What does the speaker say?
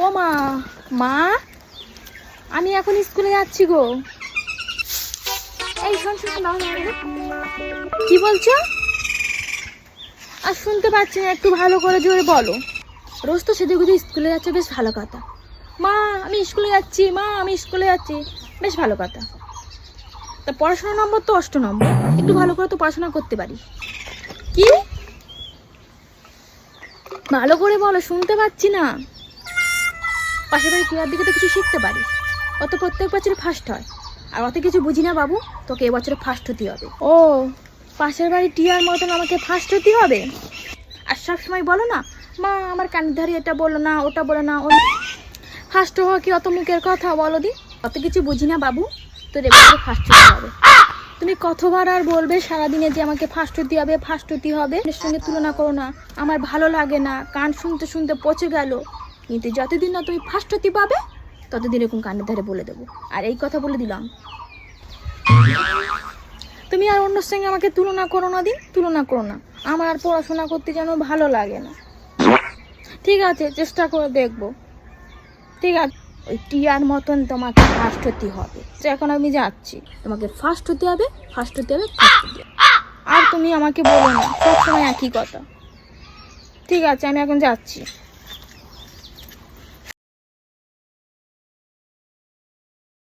ও মা মা, আমি এখন স্কুলে যাচ্ছি গো। এই শোন শোন। কি বলছো? আর শুনতে পাচ্ছি না, একটু ভালো করে জোরে বলো। রোজ তো সেদিকে গুজে স্কুলে যাচ্ছে, বেশ ভালো কথা। মা, আমি স্কুলে যাচ্ছি, মা, আমি স্কুলে যাচ্ছি, বেশ ভালো কথা। তা পড়াশোনা নম্বর তো অষ্ট নম্বর, একটু ভালো করে তো পড়াশোনা করতে পারি। কি? ভালো করে বলো, শুনতে পাচ্ছি না। পাশের বাড়ি টিয়ার দিকে তো কিছু শিখতে পারিস অত প্রত্যেক বছর ফার্স্ট হয়। আর অত কিছু বুঝি না বাবু তোকে এবছরে ফার্স্ট হতে হবে। ও পাশের বাড়ি টিয়ার মতন আমাকে ফার্স্ট হতে হবে? আর সব সময় বলো না মা আমার কানের ধারে এটা বলো না ওটা বলো না ওই ফার্স্ট হওয়া কি অত মুখের কথা বলো দি? অত কিছু বুঝি না বাবু তোর এবছরে ফার্স্ট হতে হবে। তুমি কতবার আর বলবে সারাদিনে যে আমাকে ফার্স্ট হতে হবে ফার্স্ট হতে হবে? এর সঙ্গে তুলনা করো না আমার ভালো লাগে না কান শুনতে শুনতে পচে গেল। কিন্তু যতদিন না তুমি ফার্স্ট হতে পাবে, ততদিন এরকম কানের ধারে বলে দেবো। আর এই কথা বলে দিলাম। তুমি আর অন্যর সঙ্গে আমাকে তুলনা করো না দিন, তুলনা করো না। আমার পড়াশোনা করতে যেন ভালো লাগে না। ঠিক আছে, চেষ্টা করে দেখব। ঠিক আছে, ওই টিয়ার মতন তোমাকে ফার্স্ট হতে হবে। তো এখন আমি যাচ্ছি। তোমাকে ফার্স্ট হতে হবে, ফার্স্ট হতে হবে। আর তুমি আমাকে বলো না, সবসময় একই কথা। ঠিক আছে, আমি এখন যাচ্ছি।